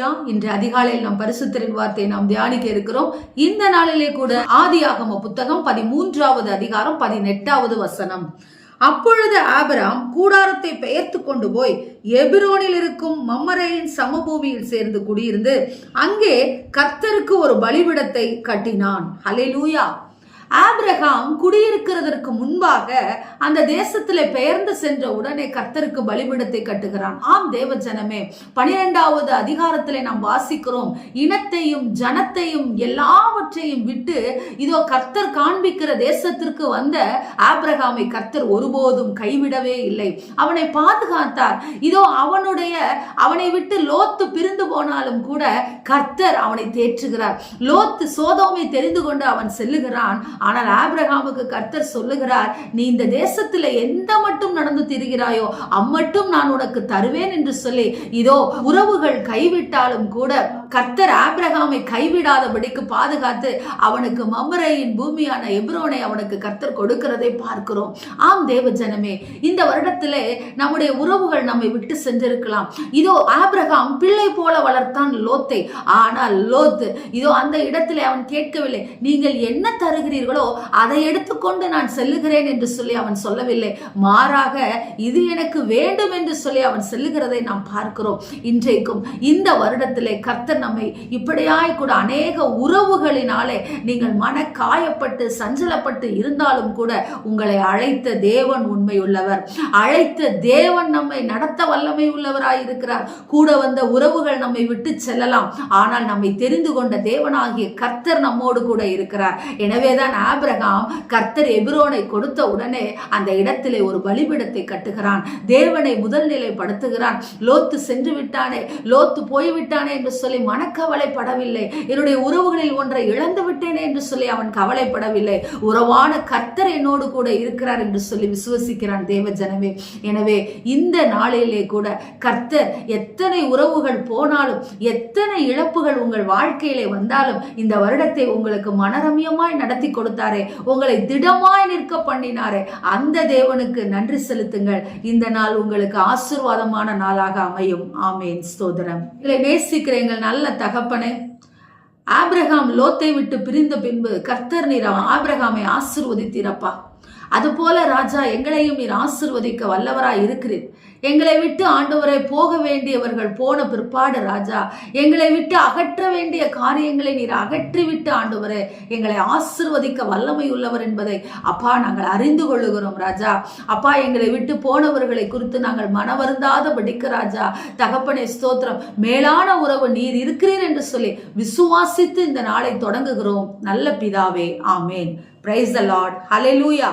ஹalleluya இன்று அதிகாலையில் நாம் பரிசுத்தரின் வார்த்தையை நாம் தியானிக்க இருக்கிறோம். இந்த நாளிலே கூட ஆதியாகம புத்தகம் பதிமூன்றாவது அதிகாரம் பதினெட்டாவது வசனம். அப்பொழுது ஆபராம் கூடாரத்தை பெயர்த்து கொண்டு போய் எபிரோனில் இருக்கும் மம்மரையின் சமபூமியில் சேர்ந்து குடியிருந்து அங்கே கர்த்தருக்கு ஒரு பலிபிடத்தை கட்டினான். ஹalleluya. ஆப்ரஹாம் குடியிருக்கிறதற்கு முன்பாக அந்த தேசத்தில் பெயர்ந்து சென்ற உடனே கர்த்தருக்கு பலிபிடத்தை கட்டுகிறான். ஆம் தேவ ஜனமே பனிரெண்டாவது அதிகாரத்தில் நாம் வாசிக்கிறோம் இனத்தையும் ஜனத்தையும் எல்லாவற்றையும் விட்டு இதோ கர்த்தர் காண்பிக்கிற தேசத்திற்கு வந்த ஆப்ரஹாமை கர்த்தர் ஒருபோதும் கைவிடவே இல்லை. அவனை பாதுகாத்தார். இதோ அவனுடைய அவனை விட்டு லோத்து பிரிந்து போனாலும் கூட கர்த்தர் அவனை தேற்றுகிறார். லோத்து சோதோமை தெரிந்து கொண்டு அவன் செல்லுகிறான். ஆனால் ஆப்ரஹாமுக்கு கர்த்தர் சொல்லுகிறார் நீ இந்த தேசத்தில் எந்த மட்டும் நடந்து திரிகிறாயோ அம்மட்டும் நான் உனக்கு தருவேன் என்று சொல்லி இதோ உறவுகள் கைவிட்டாலும் கூட கர்த்தர் ஆப்ரஹாமை கைவிடாதபடிக்கு பாதுகாத்து அவனுக்கு மம்மரையின் பூமியான எப்ரோனை அவனுக்கு கர்த்தர் கொடுக்கிறதை பார்க்கிறோம். ஆம் தேவ ஜனமே இந்த வருடத்திலே நம்முடைய உறவுகள் நம்மை விட்டு சென்றிருக்கலாம். இதோ ஆப்ரஹாம் பிள்ளை போல வளர்த்தான் லோத்தை. ஆனால் லோத்து இதோ அந்த இடத்திலே அவன் கேட்கவில்லை. நீங்கள் என்ன தருகிறீர்களோ அதை எடுத்துக்கொண்டு நான் செல்லுகிறேன் என்று சொல்லி அவன் சொல்லவில்லை. மாறாக இது எனக்கு வேண்டும் என்று சொல்லி அவன் செல்லுகிறதை நாம் பார்க்கிறோம். இன்றைக்கும் இந்த வருடத்திலே கர்த்தர் நம்மை இப்படியாய் கூட அநேக உறவுகளினாலே நீங்கள் மன காயப்பட்டு சஞ்சலப்பட்டு இருந்தாலும் கூட உங்களை அழைத்த தேவன் உண்மையுள்ளவர். அழைத்த தேவன் நம்மை நடத்த வல்லமை உள்ளவராய் இருக்கிறார். கூட வந்த உறவுகள் நம்மை விட்டு செல்லலாம். ஆனால் நம்மை தெரிந்து கொண்ட தேவனாகிய கர்த்தர் நம்மோடு கூட இருக்கிறார். எனவேதான் ஆபிரகாம் கர்த்தர் எபிரோனை கொடுத்த உடனே அந்த இடத்திலே ஒரு பலிபிடத்தை கட்டுகிறான். தேவனை முதல் நிலைப்படுத்துகிறான் லோத்து சென்று விட்டானே லோத்து போய்விட்டானே என்று சொல்லி மனக்கவலைப்படவில்லை. என்னுடைய உறவுகளில் ஒன்றை இழந்து விட்டேனே என்று சொல்லி அவன் கவலைப்படவில்லை. உறவான கர்த்தர் என்னோடு கூட இருக்கிறார் என்று சொல்லி விசுவசிக்கிறான் தேவ ஜனமே. எனவே இந்த நாளிலே கூட கர்த்தர் எத்தனை உறவுகள் போனாலும் எத்தனை இழப்புகள் உங்கள் வாழ்க்கையிலே வந்தாலும் இந்த வருடத்தை உங்களுக்கு மனரமியமாய் நடத்தி கொடுத்தாரே. உங்களை திடமாய் நிற்க பண்ணினாரே. அந்த தேவனுக்கு நன்றி செலுத்துங்கள். இந்த நாள் உங்களுக்கு ஆசீர்வாதமான நாளாக அமையும். ஆமேன். ஸ்தோதரம் இதை நேசிக்கிற எங்கள் நல்ல தகப்பனே. ஆபிரகாம் லோத்தை விட்டு பிரிந்த பின்பு கர்த்தர் நீர் அவன் ஆபிரகாமை ஆசிர்வதித்தீரப்பா. அதுபோல ராஜா எங்களையும் நீர் ஆசிர்வதிக்க வல்லவராய் இருக்கிறீர். எங்களை விட்டு ஆண்டவரை போக வேண்டியவர்கள் போன பிற்பாடு ராஜா. எங்களை விட்டு அகற்ற வேண்டிய காரியங்களை நீர் அகற்றிவிட்டு ஆண்டவரே எங்களை ஆசிர்வதிக்க வல்லமை உள்ளவர் என்பதை அப்பா நாங்கள் அறிந்து கொள்ளுகிறோம் ராஜா. அப்பா எங்களை விட்டு போனவர்களை குறித்து நாங்கள் மனவருந்தாத படிக்க ராஜா. தகப்பனே ஸ்தோத்திரம். மேலான உறவு நீர் இருக்கிறீர் என்று சொல்லி விசுவாசித்து இந்த நாளை தொடங்குகிறோம். நல்ல பிதாவே ஆமேன். Praise the Lord hallelujah